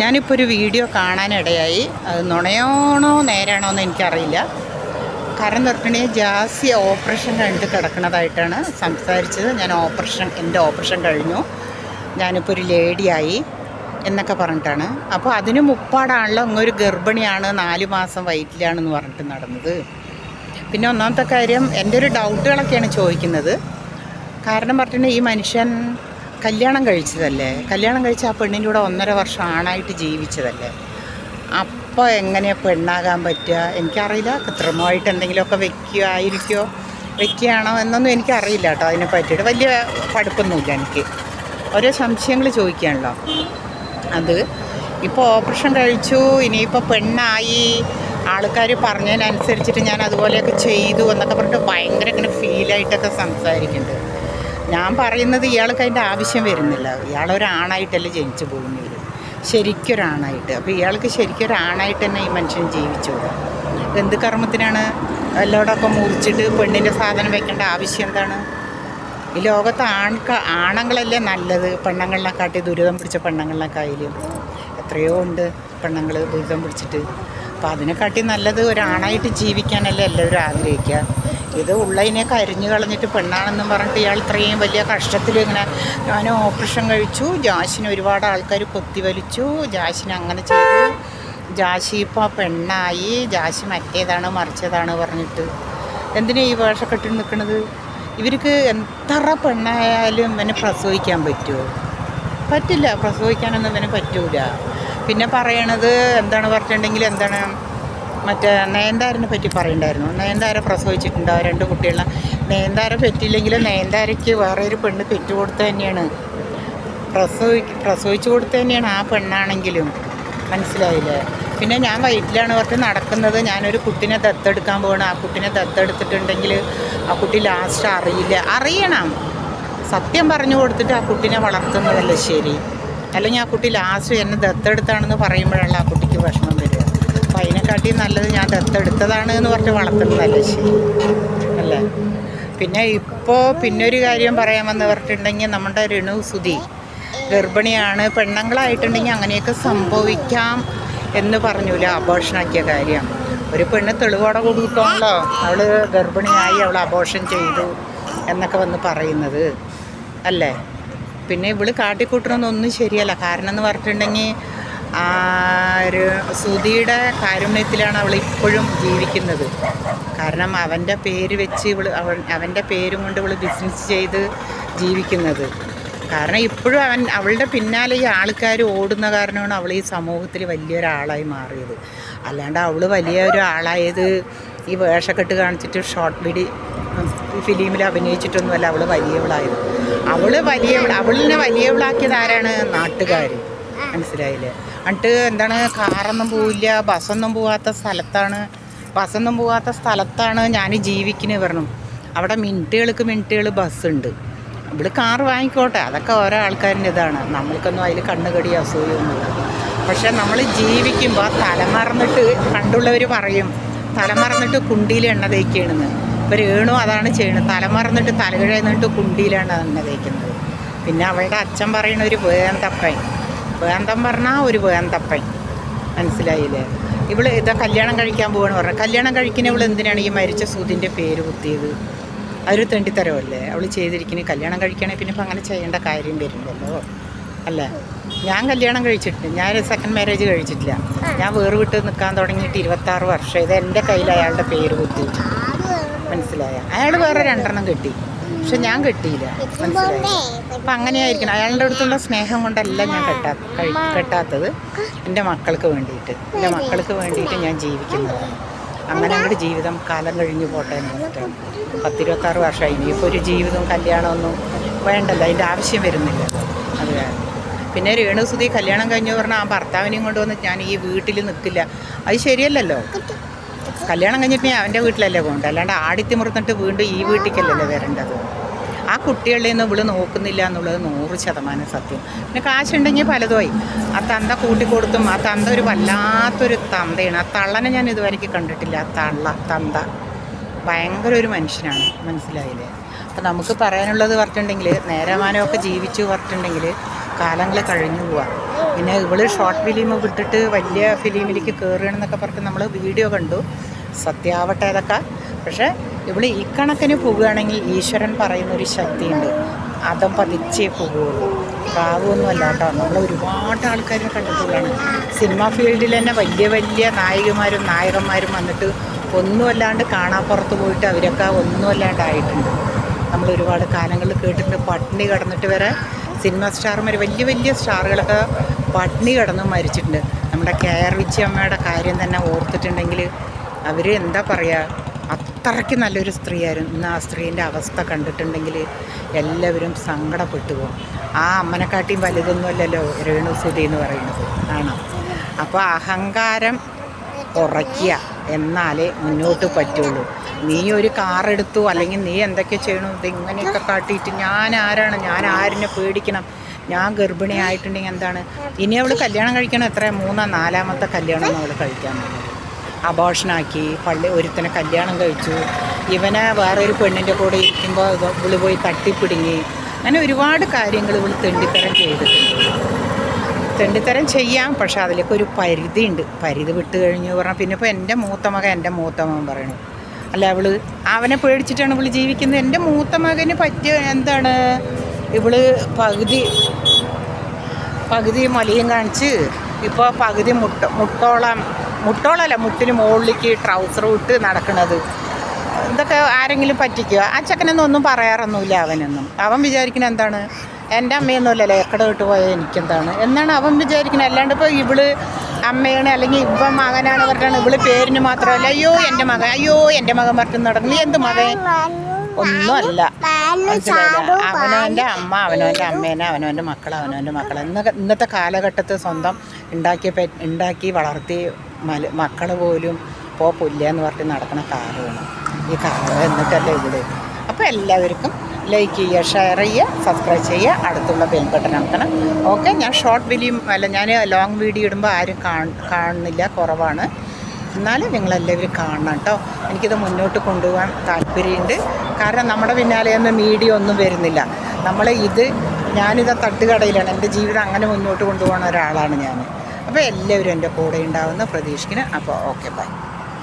ഞാനിപ്പോൾ ഒരു വീഡിയോ കാണാനിടയായി. അത് നുണയാണോ നേരാണോ എന്ന് എനിക്കറിയില്ല. കാരണം നിർത്തണേ ജാസി ഓപ്പറേഷൻ കഴിഞ്ഞിട്ട് കിടക്കുന്നതായിട്ടാണ് സംസാരിച്ചത്. ഞാൻ ഓപ്പറേഷൻ എന്റെ ഓപ്പറേഷൻ കഴിഞ്ഞു. ഞാനിപ്പോൾ ഒരു ലേഡിയായി എന്നൊക്കെ പറഞ്ഞിട്ടാണ്. അപ്പോൾ അതിന് മുപ്പാടാണല്ലോ അങ്ങൊരു ഗർഭിണിയാണ് നാല് മാസം വയറ്റിലാണെന്ന് പറഞ്ഞിട്ട് നടന്നത്. പിന്നെ ഒന്നാമത്തെ കാര്യം എന്റെ ഒരു ഡൗട്ടുകളൊക്കെയാണ് ചോദിക്കുന്നത്. കാരണം പറഞ്ഞിട്ടുണ്ടെങ്കിൽ ഈ മനുഷ്യൻ കല്യാണം കഴിച്ചതല്ലേ? കല്യാണം കഴിച്ച ആ പെണ്ണിന്റെ കൂടെ ഒന്നര വർഷം ആണായിട്ട് ജീവിച്ചതല്ലേ? അപ്പോൾ എങ്ങനെയാണ് പെണ്ണാകാൻ പറ്റുക? എനിക്കറിയില്ല. കൃത്രിമമായിട്ട് എന്തെങ്കിലുമൊക്കെ വെക്കുമായിരിക്കോ വെക്കുകയാണോ എന്നൊന്നും എനിക്കറിയില്ല കേട്ടോ അതിനെ പറ്റിയിട്ട്. വലിയ പഠിപ്പൊന്നുമില്ല എനിക്ക്. ഓരോ സംശയങ്ങൾ ചോദിക്കുകയാണല്ലോ. അത് ഇപ്പോൾ ഓപ്പറേഷൻ കഴിച്ചു ഇനിയിപ്പോൾ പെണ്ണായി. ആൾക്കാർ പറഞ്ഞതിനനുസരിച്ചിട്ട് ഞാൻ അതുപോലെയൊക്കെ ചെയ്തു എന്നൊക്കെ പറഞ്ഞിട്ട് ഭയങ്കര ഇങ്ങനെ ഫീലായിട്ടൊക്കെ സംസാരിക്കുന്നുണ്ട്. ഞാൻ പറയുന്നത് ഇയാൾക്ക് അതിന്റെ ആവശ്യം വരുന്നില്ല. ഇയാളൊരാണായിട്ടല്ലേ ജനിച്ചു പോകുന്നത്. ശരിക്കൊരാണായിട്ട്. അപ്പോൾ ഇയാൾക്ക് ശരിക്കൊരാണായിട്ട് തന്നെ ഈ മനുഷ്യൻ ജീവിച്ചു എന്ത് കർമ്മത്തിനാണ് എല്ലായിടമൊക്കെ മുറിച്ചിട്ട് പെണ്ണിന്റെ സാധനം വെക്കേണ്ട ആവശ്യം എന്താണ്? ഈ ലോകത്ത് ആൺക ആണുങ്ങളല്ലേ നല്ലത്. പെണ്ണുങ്ങളിനെക്കാട്ടി ദുരിതം പിടിച്ച പെണ്ണുങ്ങളിനെക്കായാലും എത്രയോ ഉണ്ട് പെണ്ണുങ്ങൾ ദുരിതം പിടിച്ചിട്ട്. അപ്പോൾ അതിനെക്കാട്ടി നല്ലത് ഒരാണായിട്ട് ജീവിക്കാനല്ലേ എല്ലാവരും ആഗ്രഹിക്കുക. ഇത് ഉള്ളതിനെ കരിഞ്ഞു കളഞ്ഞിട്ട് പെണ്ണാണെന്നും പറഞ്ഞിട്ട് ഇയാൾ ഇത്രയും വലിയ കഷ്ടത്തിൽ ഇങ്ങനെ ഞാൻ ഓപ്പറേഷൻ കഴിച്ചു. ജാശിന് ഒരുപാട് ആൾക്കാർ കൊത്തിവലിച്ചു. ജാശിന് അങ്ങനെ ചെയ്തു. ജാഷി ഇപ്പോൾ പെണ്ണായി. ജാഷി മറ്റേതാണ് മറിച്ചതാണ് പറഞ്ഞിട്ട്. എന്തിനാ ഈ വേഷക്കെട്ടിൽ നിൽക്കുന്നത് ഇവർക്ക് എത്ര പെണ്ണായാലും ഇവനെ പ്രസവിക്കാൻ പറ്റുമോ? പറ്റില്ല. പ്രസവിക്കാനൊന്നും ഇവന് പറ്റൂല. പിന്നെ പറയണത് എന്താണ് പറഞ്ഞിട്ടുണ്ടെങ്കിൽ എന്താണ് മറ്റേ നയൻതാരനെ പറ്റി പറയണ്ടായിരുന്നു. നയൻതാര ആ രണ്ട് കുട്ടികളെ. നയൻതാര പറ്റിയില്ലെങ്കിൽ നയൻതാരയ്ക്ക് വേറെ ഒരു പെണ്ണ് പെറ്റുകൊടുത്ത തന്നെയാണ്. പ്രസവി പ്രസവിച്ചു കൊടുത്ത തന്നെയാണ് ആ പെണ്ണാണെങ്കിലും. മനസ്സിലായില്ലേ? പിന്നെ ഞാൻ വയറ്റിലാണ് പറഞ്ഞ് നടക്കുന്നത്. ഞാനൊരു കുട്ടിനെ ദത്തെടുക്കാൻ പോകണം ആ കുട്ടിനെ ദത്തെടുത്തിട്ടുണ്ടെങ്കിൽ ആ കുട്ടി ലാസ്റ്റ് അറിയില്ല. അറിയണം. സത്യം പറഞ്ഞു കൊടുത്തിട്ട് ആ കുട്ടിനെ വളർത്തുന്നതല്ലേ ശരി? അല്ലെങ്കിൽ ആ കുട്ടി ലാസ്റ്റ് എന്നെ ദത്തെടുത്താണെന്ന് പറയുമ്പോഴല്ല ആ കുട്ടിക്ക് വിഷമം വരിക. അതിനെക്കാട്ടി നല്ലത് ഞാൻ ദത്തെടുത്തതാണ് എന്ന് പറഞ്ഞ് വളർത്തുന്നതല്ലേ ശരി. അല്ലേ? പിന്നെ ഇപ്പോൾ പിന്നൊരു കാര്യം പറയാമെന്ന് പറഞ്ഞിട്ടുണ്ടെങ്കിൽ നമ്മുടെ രണു സുധി ഗർഭിണിയാണ്. പെണ്ണുങ്ങളായിട്ടുണ്ടെങ്കിൽ അങ്ങനെയൊക്കെ സംഭവിക്കാം എന്ന് പറഞ്ഞൂല അബോഷനാക്കിയ കാര്യം. ഒരു പെണ്ണ് തെളിവോടെ കൊടുത്തോളോ അവൾ ഗർഭിണിയായി അവൾ അബോഷൻ ചെയ്തു എന്നൊക്കെ വന്ന് പറയുന്നത്. അല്ലേ? പിന്നെ ഇവൾ കാട്ടിക്കൂട്ടണമെന്നൊന്നും ശരിയല്ല. കാരണം എന്ന് പറഞ്ഞിട്ടുണ്ടെങ്കിൽ ആ ഒരു സുധിയുടെ കാരുണ്യത്തിലാണ് അവൾ ഇപ്പോഴും ജീവിക്കുന്നത്. കാരണം അവന്റെ പേര് വെച്ച് ഇവൾ അവൻ അവന്റെ പേരും കൊണ്ട് ഇവൾ ബിസിനസ് ചെയ്ത് ജീവിക്കുന്നത്. കാരണം ഇപ്പോഴും അവൻ അവളുടെ പിന്നാലെ ഈ ആൾക്കാർ ഓടുന്ന കാരണമാണ് അവൾ ഈ സമൂഹത്തിൽ വലിയൊരാളായി മാറിയത്. അല്ലാണ്ട് അവൾ വലിയ ഒരാളായത് ഈ വേഷക്കെട്ട് കാണിച്ചിട്ട് ഷോർട്ട് വിഡി ഫിലിമിൽ അഭിനയിച്ചിട്ടൊന്നുമല്ല അവൾ വലിയവളായത്. അവൾ വലിയവൾ അവളിനെ വലിയവളാക്കിയത് ആരാണ്? നാട്ടുകാർ മനസ്സിലായില്ലേ? എന്നിട്ട് എന്താണ് കാറൊന്നും പോവില്ല ബസ്സൊന്നും പോവാത്ത സ്ഥലത്താണ്. ബസ്സൊന്നും പോവാത്ത സ്ഥലത്താണ് ഞാൻ ജീവിക്കുന്നത് പറഞ്ഞു. അവിടെ മിനിറ്റുകൾക്ക് മിനിറ്റുകൾ ബസ്സുണ്ട്. ഇവിടെ കാറ് വാങ്ങിക്കോട്ടെ അതൊക്കെ ഓരോ ആൾക്കാരിന്റെ ഇതാണ്. നമ്മൾക്കൊന്നും അതിൽ കണ്ണുകടി അസൂയൊന്നുമില്ല. പക്ഷെ നമ്മൾ ജീവിക്കുമ്പോൾ തലമറന്നിട്ട് പണ്ടുള്ളവർ പറയും തലമറന്നിട്ട് കുണ്ടിയിൽ എണ്ണ തേക്കുകയാണെന്ന് ഇപ്പോൾ രേണു അതാണ് ചെയ്യുന്നത് തലമറന്നിട്ട് തലകിഴന്നിട്ട് കുണ്ടിയിലാണ് എണ്ണ തേക്കുന്നത്. പിന്നെ അവളുടെ അച്ഛൻ പറയുന്ന ഒരു വേന്തപ്പൻ വേന്തം പറഞ്ഞാൽ ഒരു വേന്തപ്പൻ മനസ്സിലായില്ലേ? ഇവൾ ഇതാ കല്യാണം കഴിക്കാൻ പോവാണ് പറഞ്ഞു. കല്യാണം കഴിക്കുന്ന ഇവൾ എന്തിനാണ് ഈ മരിച്ച സൂതിന്റെ പേര് കുത്തിയത്? അതൊരു തെണ്ടിത്തരമല്ലേ അവൾ ചെയ്തിരിക്കുന്നത് കല്യാണം കഴിക്കണേ പിന്നെ ഇപ്പം അങ്ങനെ ചെയ്യേണ്ട കാര്യം വരുന്നല്ലോ അല്ലേ? ഞാൻ കല്യാണം കഴിച്ചിട്ടില്ല. ഞാൻ സെക്കൻഡ് മാരേജ് കഴിച്ചിട്ടില്ല. ഞാൻ വേറെ വിട്ട് നിൽക്കാൻ തുടങ്ങിയിട്ട് ഇരുപത്താറ് വർഷം. ഇത് എന്റെ കയ്യിൽ അയാളുടെ പേര് കുത്തി മനസ്സിലായ? അയാൾ വേറെ രണ്ടെണ്ണം കെട്ടി. പക്ഷെ ഞാൻ കെട്ടിയില്ല. അപ്പൊ അങ്ങനെയായിരിക്കണം. അയാളുടെ അടുത്തുള്ള സ്നേഹം കൊണ്ടല്ല ഞാൻ കെട്ടാ കെട്ടാത്തത്. എന്റെ മക്കൾക്ക് വേണ്ടിയിട്ട്. എന്റെ മക്കൾക്ക് വേണ്ടിയിട്ട് ഞാൻ ജീവിക്കുന്നതാണ് അങ്ങനെ അങ്ങോട്ട് ജീവിതം കാലം കഴിഞ്ഞു പോട്ടെ എന്ന് പറഞ്ഞിട്ടാണ്. പത്തിരുപത്താറ് വർഷമായി. ഇനിയിപ്പോൾ ഒരു ജീവിതവും കല്യാണമൊന്നും വേണ്ടല്ലോ. അതിന്റെ ആവശ്യം വരുന്നില്ല. അത് പിന്നെ രേണുസുതി കല്യാണം കഴിഞ്ഞു പറഞ്ഞാൽ ആ ഭർത്താവിനെയും കൊണ്ടുവന്ന് ഞാൻ ഈ വീട്ടിൽ നിൽക്കില്ല അത് ശരിയല്ലല്ലോ. കല്യാണം കഴിഞ്ഞിട്ട് ഞാൻ അവന്റെ വീട്ടിലല്ലേ പോകണ്ടത് അല്ലാണ്ട് ആടിത്തിമുറന്നിട്ട് വീണ്ടും ഈ വീട്ടിലേക്കല്ലേ വരേണ്ടത്. ആ കുട്ടികളിൽ നിന്ന് ഇവൾ നോക്കുന്നില്ല എന്നുള്ളത് നൂറ് ശതമാനം സത്യം. പിന്നെ കാശുണ്ടെങ്കിൽ പലതുമായി. ആ തന്ത കൂട്ടിക്കൊടുത്തും ആ തന്ത ഒരു വല്ലാത്തൊരു തന്തയാണ്. ആ തള്ളനെ ഞാൻ ഇതുവരെയ്ക്ക് കണ്ടിട്ടില്ല. ആ തള്ള തന്ത. ഭയങ്കര ഒരു മനുഷ്യനാണ്. മനസ്സിലായില്ലേ? അപ്പം നമുക്ക് പറയാനുള്ളത് പറഞ്ഞിട്ടുണ്ടെങ്കിൽ നേരമാനമൊക്കെ ജീവിച്ചു പറഞ്ഞിട്ടുണ്ടെങ്കിൽ കാലങ്ങൾ കഴിഞ്ഞു പോവാ. പിന്നെ ഇവൾ ഷോർട്ട് ഫിലിം വിട്ടിട്ട് വലിയ ഫിലിമിലേക്ക് കയറുകയാണെന്നൊക്കെ പറഞ്ഞിട്ട് നമ്മൾ വീഡിയോ കണ്ടു. സത്യാവട്ടെ അതൊക്കെ. പക്ഷേ ഈ ഇക്കണക്കിന് പോവുകയാണെങ്കിൽ ഈശ്വരൻ പറയുന്നൊരു ശക്തിയുണ്ട്. അതം പതിച്ചേ പോകുള്ളൂ പ്രാവൊന്നുമല്ല കേട്ടോ നമ്മൾ ഒരുപാട് ആൾക്കാരെ കണ്ടിട്ടുള്ളതാണ്. സിനിമ ഫീൽഡിൽ തന്നെ വലിയ വലിയ നായികമാരും നായകന്മാരും വന്നിട്ട് ഒന്നുമല്ലാണ്ട് കാണാപ്പുറത്ത് പോയിട്ട് അവരൊക്കെ ഒന്നുമല്ലാണ്ടായിട്ടുണ്ട് നമ്മൾ ഒരുപാട് കാലങ്ങളിൽ കേട്ടിട്ട് പട്ടിണി കിടന്നിട്ട് വരെ സിനിമ സ്റ്റാർമാർ വലിയ വലിയ സ്റ്റാറുകളൊക്കെ പട്ടിണി കിടന്ന് മരിച്ചിട്ടുണ്ട്. നമ്മുടെ കെ ആർ വിജയമ്മയുടെ കാര്യം തന്നെ ഓർത്തിട്ടുണ്ടെങ്കിൽ അവർ എന്താ പറയുക അത്രയ്ക്ക് നല്ലൊരു സ്ത്രീയായിരുന്നു. ഇന്ന് ആ സ്ത്രീന്റെ അവസ്ഥ കണ്ടിട്ടുണ്ടെങ്കിൽ എല്ലാവരും സങ്കടപ്പെട്ടു പോകും. ആ അമ്മനെക്കാട്ടിയും വലുതൊന്നുമല്ലല്ലോ രേണു എന്ന് പറയുന്നത്. ആണ്? അപ്പോൾ അഹങ്കാരം കുറയ്ക്കുക എന്നാലേ മുന്നോട്ട് പറ്റുള്ളൂ. നീ ഒരു കാർ എടുത്തു അല്ലെങ്കിൽ നീ എന്തൊക്കെ ചെയ്യണു ഇതിങ്ങനെയൊക്കെ കാട്ടിയിട്ട് ഞാൻ ആരാണ് ഞാൻ ആരിനെ പേടിക്കണം ഞാൻ ഗർഭിണി ആയിട്ടുണ്ടെങ്കിൽ എന്താണ്? ഇനി അവൾ കല്യാണം കഴിക്കണം എത്ര മൂന്നോ നാലാമത്തെ കല്യാണം അവൾ കഴിക്കാൻ അബോഷനാക്കി പള്ളി ഒരുത്തനെ കല്യാണം കഴിച്ചു. ഇവനെ വേറൊരു പെണ്ണിന്റെ കൂടെ ഇരിക്കുമ്പോൾ ഇവൾ പോയി തട്ടിപ്പിടുങ്ങി. അങ്ങനെ ഒരുപാട് കാര്യങ്ങൾ ഇവൾ തെണ്ടിത്തരം ചെയ്തിട്ടുണ്ട്. തെണ്ടിത്തരം ചെയ്യാം പക്ഷെ അതിലേക്ക് ഒരു പരിധി ഉണ്ട് പരിധി വിട്ട് കഴിഞ്ഞു പറഞ്ഞാൽ പിന്നെ ഇപ്പോൾ എന്റെ മൂത്തമകൻ എന്റെ മൂത്ത മകൻ പറയണു. അല്ല അവൾ? അവനെ പേടിച്ചിട്ടാണ് ഇവൾ ജീവിക്കുന്നത്. എന്റെ മൂത്ത മകന് പറ്റിയ എന്താണ്? ഇവൾ പകുതി പകുതി മലിയും കാണിച്ച് ഇപ്പോൾ പകുതി മുട്ട മുട്ടോളം മുട്ടോളല്ല മുട്ടിന് മുകളിലേക്ക് ട്രൗസർ ഇട്ട് നടക്കുന്നത് ഇതൊക്കെ ആരെങ്കിലും പറ്റിക്കുക ആ ചെക്കനൊന്നും ഒന്നും പറയാറൊന്നുമില്ല അവനൊന്നും. അവൻ വിചാരിക്കുന്നത് എന്താണ്? എന്റെ അമ്മയൊന്നുമല്ലല്ലോ എക്കട വിട്ട് പോയാൽ എനിക്കെന്താണ്? എന്നാണ് അവൻ വിചാരിക്കുന്നത്. അല്ലാണ്ട് ഇപ്പോൾ ഇവൾ അമ്മയാണ് അല്ലെങ്കിൽ ഇവൻ മകനാണ് പറഞ്ഞാണ് ഇവൾ പേരിന് മാത്രമല്ല അയ്യോ എന്റെ മകൻ അയ്യോ എന്റെ മകൻ പറഞ്ഞു നീ എന്ത് മകൻ? ഒന്നുമല്ല. അവനവന്റെ അമ്മ അവനവന്റെ അമ്മേനെ അവനവന്റെ മക്കൾ അവനവന്റെ മക്കൾ ഇന്ന് ഇന്നത്തെ കാലഘട്ടത്തിൽ സ്വന്തം ഉണ്ടാക്കിയ ഉണ്ടാക്കി വളർത്തി മല മക്കൾ പോലും പോപ്പില്ല എന്ന് പറഞ്ഞ് നടക്കുന്ന കാലമാണ്. ഈ കാലം എന്നിട്ടല്ലേ ഇവിടെ അപ്പോൾ എല്ലാവർക്കും ലൈക്ക് ചെയ്യുക ഷെയർ ചെയ്യുക സബ്സ്ക്രൈബ് ചെയ്യുക. അടുത്തുള്ള ബെൽ ബട്ടൺ അമർത്തണം. ഓക്കെ ഞാൻ ഷോർട്ട് വീഡിയോ അല്ല ഞാൻ ലോങ് വീഡിയോ ഇടുമ്പോൾ ആരും കാണ്- കാണുന്നില്ല കുറവാണ്. എന്നാലും നിങ്ങളെല്ലാവരും കാണണം കേട്ടോ. എനിക്കിത് മുന്നോട്ട് കൊണ്ടുപോകാൻ താല്പര്യമുണ്ട്. കാരണം നമ്മുടെ പിന്നാലെയൊന്നും മീഡിയ ഒന്നും വരുന്നില്ല. നമ്മൾ ഇത് ഞാനിത് തട്ടുകടയിലാണ്. എന്റെ ജീവിതം അങ്ങനെ മുന്നോട്ട് കൊണ്ടുപോകുന്ന ഒരാളാണ് ഞാൻ. അപ്പോൾ എല്ലാവരും എന്റെ കൂടെ ഉണ്ടാവുന്ന പ്രതീക്ഷിക്കുന്നു. അപ്പോൾ ഓക്കെ ബൈ.